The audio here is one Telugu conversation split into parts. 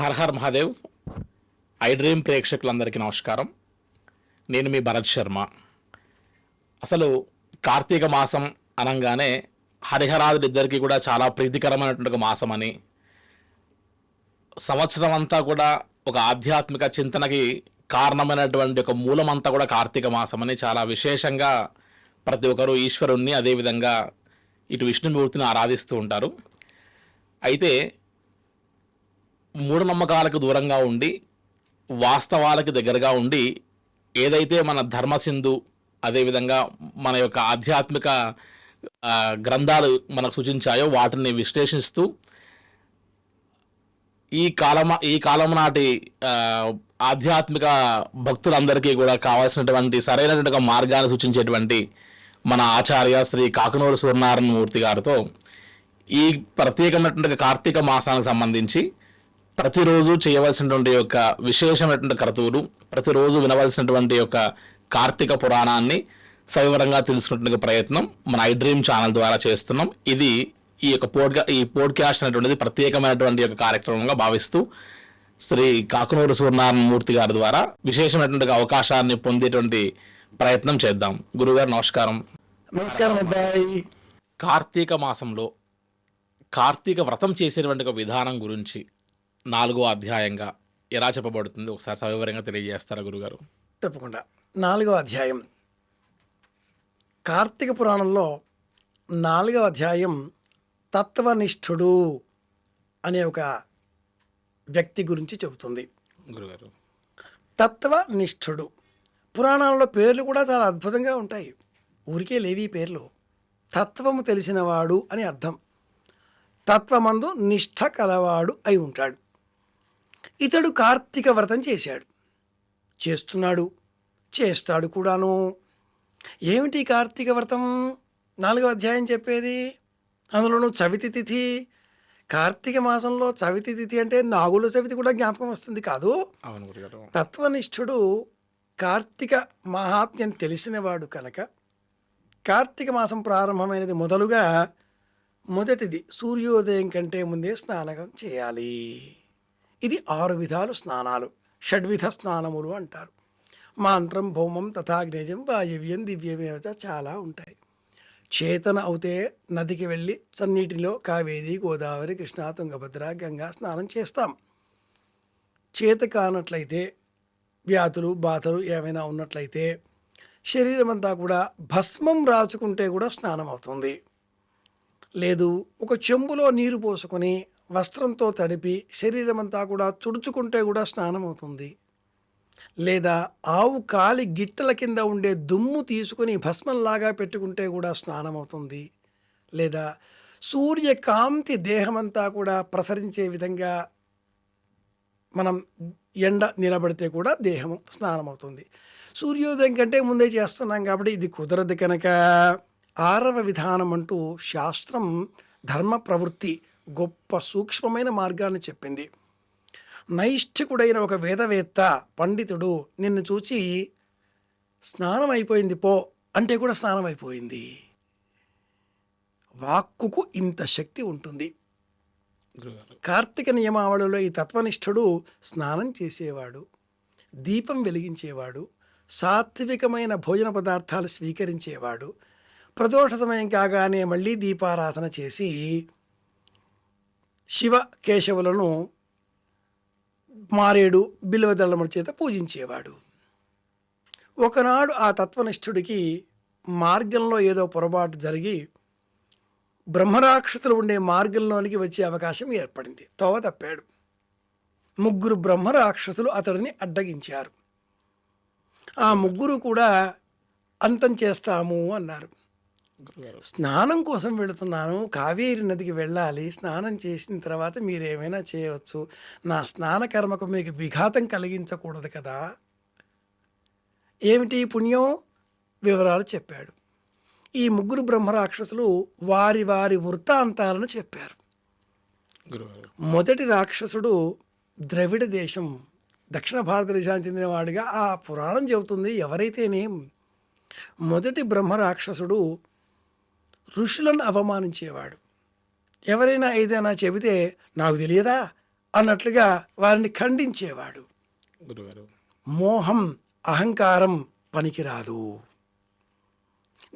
Her Har Mahadev. I dream ప్రేక్షకులందరికీ నమస్కారం. నేను మీ భరత్ శర్మ. అసలు కార్తీక మాసం అనగానే హరిహరాదులిద్దరికీ కూడా చాలా ప్రీతికరమైనటువంటి ఒక మాసం అని సంవత్సరం అంతా కూడా ఒక ఆధ్యాత్మిక చింతనకి కారణమైనటువంటి ఒక మూలమంతా కూడా కార్తీక మాసం అని చాలా విశేషంగా ప్రతి ఒక్కరూ ఈశ్వరుణ్ణి అదేవిధంగా ఇటు విష్ణుమూర్తిని ఆరాధిస్తూ ఉంటారు. అయితే మూఢనమ్మకాలకు దూరంగా ఉండి వాస్తవాలకు దగ్గరగా ఉండి ఏదైతే మన ధర్మసింధు అదేవిధంగా మన యొక్క ఆధ్యాత్మిక గ్రంథాలు మనకు సూచించాయో వాటిని విశ్లేషిస్తూ ఈ కాలం ఈ కాలం నాటి ఆధ్యాత్మిక భక్తులందరికీ కూడా కావాల్సినటువంటి సరైనటువంటి మార్గాన్ని సూచించేటువంటి మన ఆచార్య శ్రీ కాకునూరు సూర్యనారాయణ మూర్తి గారితో ఈ ప్రత్యేకమైనటువంటి కార్తీక మాసానికి సంబంధించి ప్రతిరోజు చేయవలసినటువంటి యొక్క విశేషమైనటువంటి క్రతువులు ప్రతిరోజు వినవలసినటువంటి యొక్క కార్తీక పురాణాన్ని సవివరంగా తెలుసుకునే ప్రయత్నం మన ఐ డ్రీమ్ ఛానల్ ద్వారా చేస్తున్నాం. ఇది ఈ యొక్క పోడ్కా ఈ పోడ్కాస్ట్ అనేటువంటిది ప్రత్యేకమైనటువంటి యొక్క కార్యక్రమంగా భావిస్తూ శ్రీ కాకునూరు సూర్యనారాయణ మూర్తి గారి ద్వారా విశేషమైనటువంటి అవకాశాన్ని పొందేటువంటి ప్రయత్నం చేద్దాం. గురుగారు నమస్కారం. నమస్కారం అబ్బాయి. కార్తీక మాసంలో కార్తీక వ్రతం చేసేటువంటి ఒక విధానం గురించి నాలుగో అధ్యాయంగా ఎలా చెప్పబడుతుంది? ఒకసారి సవివరంగా తెలియజేస్తారా గురుగారు? తప్పకుండా. నాలుగవ అధ్యాయం. కార్తీక పురాణంలో నాలుగవ అధ్యాయం తత్వనిష్ఠుడు అనే ఒక వ్యక్తి గురించి చెబుతుంది. గురుగారు. తత్వనిష్ఠుడు. పురాణాలలో పేర్లు కూడా చాలా అద్భుతంగా ఉంటాయి. ఊరికే లేవి పేర్లు. తత్వము తెలిసినవాడు అని అర్థం. తత్వమందు నిష్ఠ కలవాడు అయి ఉంటాడు. ఇతడు కార్తీక వ్రతం చేశాడు. చేస్తున్నాడు చేస్తాడు కూడాను. ఏమిటి కార్తీక వ్రతం? నాలుగో అధ్యాయం చెప్పేది? అందులోనూ చవితి తిథి. కార్తీక మాసంలో చవితి తిథి అంటే నాగుల చవితి కూడా జ్ఞాపకం వస్తుంది కాదు? తత్వనిష్ఠుడు కార్తీక మహాత్మ్యం తెలిసినవాడు కనుక కార్తీక మాసం ప్రారంభమైనది మొదలుగా మొదటిది సూర్యోదయం కంటే ముందే స్నానం చేయాలి. ఇది ఆరు విధాలు స్నానాలు. షడ్విధ స్నానములు అంటారు. మాంత్రం భౌమం తథాగ్నేజం వాయవ్యం దివ్యమేవ చాలా ఉంటాయి. చేతన అవుతే నదికి వెళ్ళి సన్నీటిలో కావేరి గోదావరి కృష్ణా తుంగభద్ర గంగా స్నానం చేస్తాం. చేత కానట్లయితే వ్యాధులు బాధలు ఏమైనా ఉన్నట్లయితే శరీరం అంతా కూడా భస్మం రాచుకుంటే కూడా స్నానం అవుతుంది. లేదు ఒక చెంబులో నీరు పోసుకొని వస్త్రంతో తడిపి శరీరమంతా కూడా తుడుచుకుంటే కూడా స్నానం అవుతుంది లేదా ఆవు కాలి గిట్టల కింద ఉండే దుమ్ము తీసుకుని భస్మంలాగా పెట్టుకుంటే కూడా స్నానం అవుతుంది లేదా సూర్యకాంతి దేహమంతా కూడా ప్రసరించే విధంగా మనం ఎండ నిలబడితే కూడా దేహం స్నానం అవుతుంది సూర్యోదయం కంటే ముందే చేస్తున్నాం కాబట్టి ఇది కుదరదు కనుక. ఆరవ విధానం అంటూ శాస్త్రం ధర్మ ప్రవృత్తి గొప్ప సూక్ష్మమైన మార్గాన్ని చెప్పింది. నైష్ఠికుడైన ఒక వేదవేత్త పండితుడు నిన్ను చూచి స్నానం అయిపోయింది పో అంటే కూడా స్నానం అయిపోయింది వాక్కుకు ఇంత శక్తి ఉంటుంది. కార్తీక నియమావళిలో ఈ తత్వనిష్ఠుడు స్నానం చేసేవాడు దీపం వెలిగించేవాడు సాత్వికమైన భోజన పదార్థాలు స్వీకరించేవాడు ప్రదోష సమయం కాగానే మళ్ళీ దీపారాధన చేసి శివ కేశవులను మారేడు బిల్వదళముల చేత పూజించేవాడు. ఒకనాడు ఆ తత్వనిష్ఠుడికి మార్గంలో ఏదో పొరపాటు జరిగి బ్రహ్మరాక్షసులు ఉండే మార్గంలోనికి వచ్చే అవకాశం ఏర్పడింది. తోవ తప్పాడు. ముగ్గురు బ్రహ్మరాక్షసులు అతడిని అడ్డగించారు. ఆ ముగ్గురు కూడా అంతం చేస్తాము అన్నారు. స్నానం కోసం వెళుతున్నాను కావేరి నదికి వెళ్ళాలి స్నానం చేసిన తర్వాత మీరు ఏమైనా చేయవచ్చు. నా స్నాన కర్మకు మీకు విఘాతం కలిగించకూడదు కదా. ఏమిటి పుణ్యం? వివరాలు చెప్పాడు. ఈ ముగ్గురు బ్రహ్మరాక్షసులు వారి వారి వృత్తాంతాలను చెప్పారు. మొదటి రాక్షసుడు ద్రవిడ దేశం దక్షిణ భారతదేశానికి చెందినవాడిగా ఆ పురాణం చెబుతుంది ఎవరైతేనేం. మొదటి బ్రహ్మ రాక్షసుడు ఋషులను అవమానించేవాడు. ఎవరైనా ఏదైనా చెబితే నాకు తెలియదా? అన్నట్లుగా వారిని ఖండించేవాడు. మోహం అహంకారం పనికిరాదు.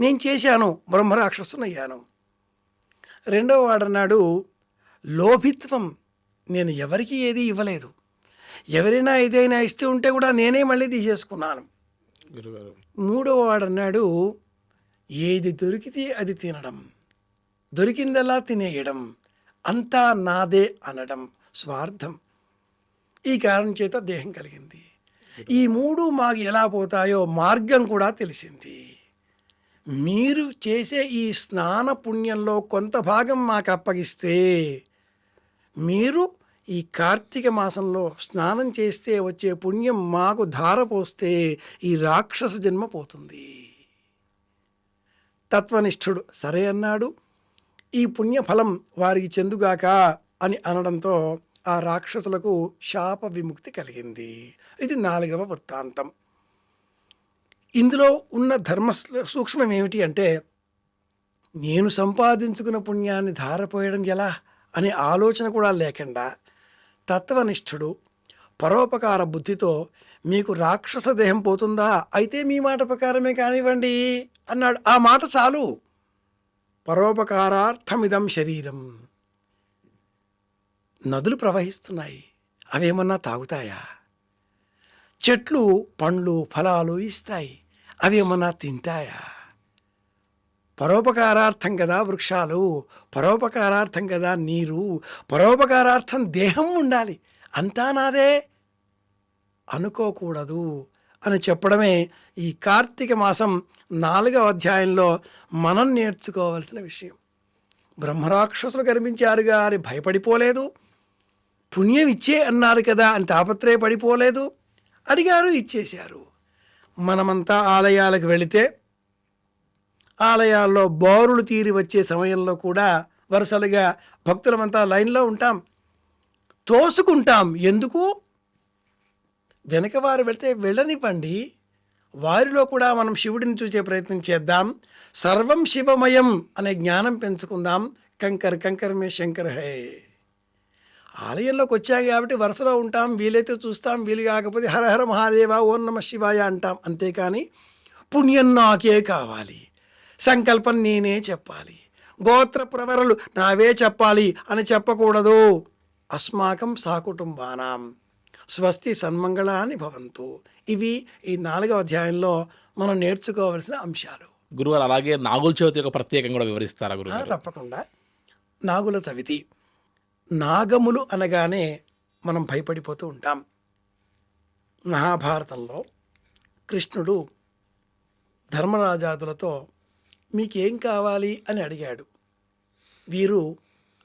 నేను చేశాను బ్రహ్మరాక్షసునయ్యాను. రెండవ వాడన్నాడు లోభిత్వం నేను ఎవరికి ఏది ఇవ్వలేదు. ఎవరైనా ఏదైనా ఇస్తూ ఉంటే కూడా నేనే మళ్ళీ తీసేసుకున్నాను. మూడవ వాడన్నాడు ఏది దొరికితే అది తినడం. దొరికిందలా తినేయడం. అంతా నాదే అనడం స్వార్థం. ఈ కారణం చేత దేహం కలిగింది. ఈ మూడు మాకు ఎలా పోతాయో మార్గం కూడా తెలిసింది. మీరు చేసే ఈ స్నాన పుణ్యంలో కొంత భాగం మాకు అప్పగిస్తే మీరు ఈ కార్తీక మాసంలో స్నానం చేస్తే వచ్చే పుణ్యం మాకు ధార పోస్తే ఈ రాక్షస జన్మ పోతుంది. తత్వనిష్ఠుడు. సరే అన్నాడు. ఈ పుణ్యఫలం వారికి చెందుగాక అని అనడంతో ఆ రాక్షసులకు శాప విముక్తి కలిగింది. ఇది నాలుగవ వృత్తాంతం. ఇందులో ఉన్న ధర్మ సూక్ష్మం ఏమిటి అంటే నేను సంపాదించుకున్న పుణ్యాన్ని ధారపోయడం ఎలా? అనే ఆలోచన కూడా లేకుండా తత్వనిష్ఠుడు పరోపకార బుద్ధితో మీకు రాక్షస దేహం పోతుందా? అయితే మీ మాట ప్రకారమే కానివ్వండి అన్నాడు. ఆ మాట చాలు. పరోపకారార్థమిదం శరీరం. నదులు ప్రవహిస్తున్నాయి. అవేమన్నా తాగుతాయా? చెట్లు పండ్లు ఫలాలు ఇస్తాయి. అవేమన్నా తింటాయా? పరోపకారార్థం కదా వృక్షాలు పరోపకారార్థం కదా నీరు పరోపకారార్థం దేహం ఉండాలి. అంతా నాదే. అనుకోకూడదు అని చెప్పడమే ఈ కార్తీక మాసం నాలుగవ అధ్యాయంలో మనం నేర్చుకోవాల్సిన విషయం. బ్రహ్మరాక్షసులు కనిపించారుగా అని భయపడిపోలేదు. పుణ్యం ఇచ్చే అన్నారు కదా అని తాపత్రయపడిపోలేదు. అడిగారు ఇచ్చేశారు. మనమంతా ఆలయాలకు వెళితే ఆలయాల్లో బోరులు తీరి వచ్చే సమయంలో కూడా వరుసలుగా భక్తులమంతా లైన్లో ఉంటాం. తోసుకుంటాం. ఎందుకు? వెనక వారు వెళ్ళనివ్వండి. వారిలో కూడా మనం శివుడిని చూసే ప్రయత్నం చేద్దాం. సర్వం శివమయం అనే జ్ఞానం పెంచుకుందాం. కంకర్ కంకర్ మే శంకర్ హే. ఆలయంలోకి వచ్చాం కాబట్టి వరుసలో ఉంటాం. వీలైతే చూస్తాం. వీలు కాకపోతే హరహర మహాదేవ ఓం నమ శివాయ అంటాం. అంతేకాని పుణ్యం నాకే కావాలి. సంకల్పం నేనే చెప్పాలి. గోత్ర ప్రవరలు నావే చెప్పాలి అని చెప్పకూడదు. అస్మాకం సాకుటుంబానాం స్వస్తి సన్మంగళాన్ని భవంతు. ఇవి ఈ నాలుగవ అధ్యాయంలో మనం నేర్చుకోవలసిన అంశాలు. గురుగారు అలాగే నాగుల చవితి యొక్క ప్రత్యేకం కూడా వివరిస్తారా గురుగారు తప్పకుండా. నాగుల చవితి. నాగములు అనగానే మనం భయపడిపోతూ ఉంటాం. మహాభారతంలో కృష్ణుడు ధర్మరాజాదులతో మీకేం కావాలి? అని అడిగాడు. వీరు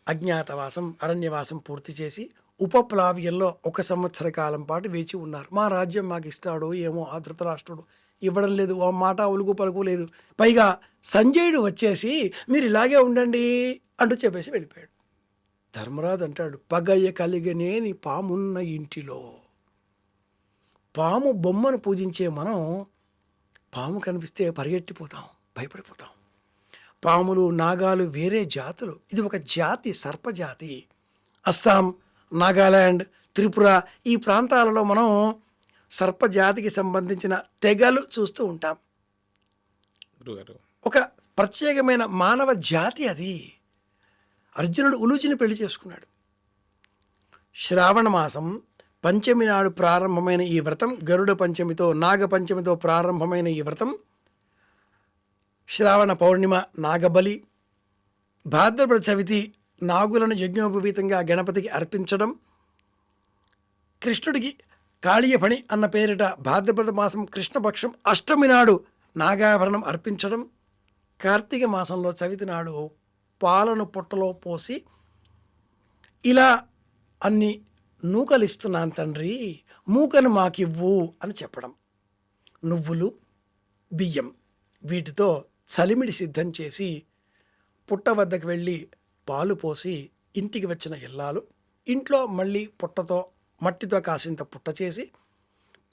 అజ్ఞాతవాసం అరణ్యవాసం పూర్తి చేసి ఉపప్లావ్యంలో ఒక సంవత్సర కాలం పాటు వేచి ఉన్నారు. మా రాజ్యం మాకు ఇస్తాడు ఏమో ఆ ధృతరాష్ట్రుడు ఇవ్వడం లేదు. ఆ మాట ఉలుగు పలుకు లేదు. పైగా సంజయుడు వచ్చేసి మీరు ఇలాగే ఉండండి అంటూ చెప్పేసి వెళ్ళిపోయాడు. ధర్మరాజు అంటాడు పగయ్య కలిగనేని పామున్న ఇంటిలో పాము బొమ్మను పూజించే మనం పాము కనిపిస్తే పరిగెట్టిపోతాం భయపడిపోతాం. పాములు నాగాలు వేరే జాతులు. ఇది ఒక జాతి సర్పజాతి అస్సాం నాగాల్యాండ్ త్రిపుర ఈ ప్రాంతాలలో మనం సర్పజాతికి సంబంధించిన తెగలు చూస్తూ ఉంటాం. ఒక ప్రత్యేకమైన మానవ జాతి అది. అర్జునుడు ఉలూచిని పెళ్ళి చేసుకున్నాడు. శ్రావణ మాసం పంచమి నాడు ప్రారంభమైన ఈ వ్రతం గరుడ పంచమితో నాగ పంచమితో ప్రారంభమైన ఈ వ్రతం శ్రావణ పౌర్ణిమ నాగబలి భాద్రపద చవితి నాగులను యజ్ఞోపవీతంగా గణపతికి అర్పించడం కృష్ణుడికి కాళీయ పని అన్న పేరిట భాద్రపద మాసం కృష్ణపక్షం అష్టమి నాడు నాగాభరణం అర్పించడం కార్తీక మాసంలో చవితి నాడు పాలను పుట్టలో పోసి ఇలా అన్ని నూకలు ఇస్తున్నాను తండ్రి మూకను మాకివ్వు అని చెప్పడం. నువ్వులు బియ్యం వీటితో చలిమిడి సిద్ధం చేసి పుట్ట వద్దకు వెళ్ళి పాలు పోసి ఇంటికి వచ్చిన ఇల్లాలు ఇంట్లో మళ్ళీ పుట్టతో మట్టితో కాసింత పుట్ట చేసి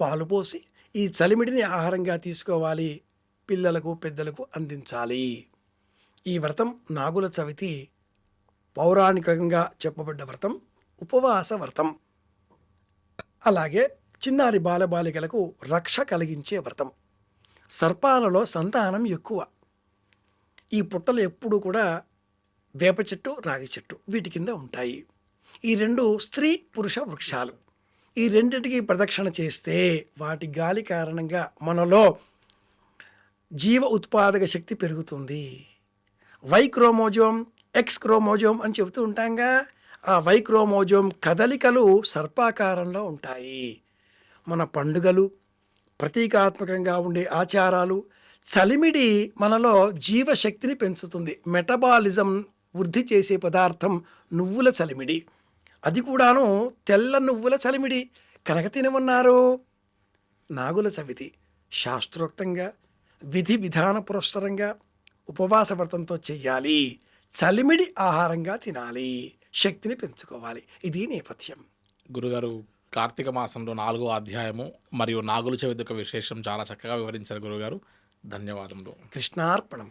పాలు పోసి ఈ చలిమిడిని ఆహారంగా తీసుకోవాలి పిల్లలకు పెద్దలకు అందించాలి. ఈ వ్రతం నాగుల చవితి పౌరాణికంగా చెప్పబడ్డ వ్రతం ఉపవాస వ్రతం. అలాగే చిన్నారి బాలబాలికలకు రక్ష కలిగించే వ్రతం. సర్పాలలో సంతానం ఎక్కువ. ఈ పుట్టలు ఎప్పుడూ కూడా వేప చెట్టు రాగి చెట్టు వీటి కింద ఉంటాయి. ఈ రెండు స్త్రీ పురుష వృక్షాలు. ఈ రెండింటికి ప్రదక్షిణ చేస్తే వాటి గాలి కారణంగా మనలో జీవ ఉత్పాదక శక్తి పెరుగుతుంది. వై క్రోమోజోమ్ ఎక్స్ క్రోమోజోమ్ అని చెబుతూ ఉంటాంగా. ఆ వై క్రోమోజోమ్ కదలికలు సర్పాకారంలో ఉంటాయి. మన పండుగలు ప్రతీకాత్మకంగా ఉండే ఆచారాలు చలిమిడి మనలో జీవశక్తిని పెంచుతుంది. మెటబాలిజం వృద్ధి చేసే పదార్థం నువ్వుల చలిమిడి. అది కూడాను తెల్ల నువ్వుల చలిమిడి. కనుక తినమన్నారు. నాగుల చవితి. శాస్త్రోక్తంగా విధి విధాన పురస్సరంగా ఉపవాస వ్రతంతో చెయ్యాలి. చలిమిడి ఆహారంగా తినాలి. శక్తిని పెంచుకోవాలి. ఇది నేపథ్యం. గురుగారు కార్తీక మాసంలో నాలుగో అధ్యాయము మరియు నాగుల చవితి యొక్క విశేషం చాలా చక్కగా వివరించారు గురుగారు. ధన్యవాదములు. కృష్ణార్పణం.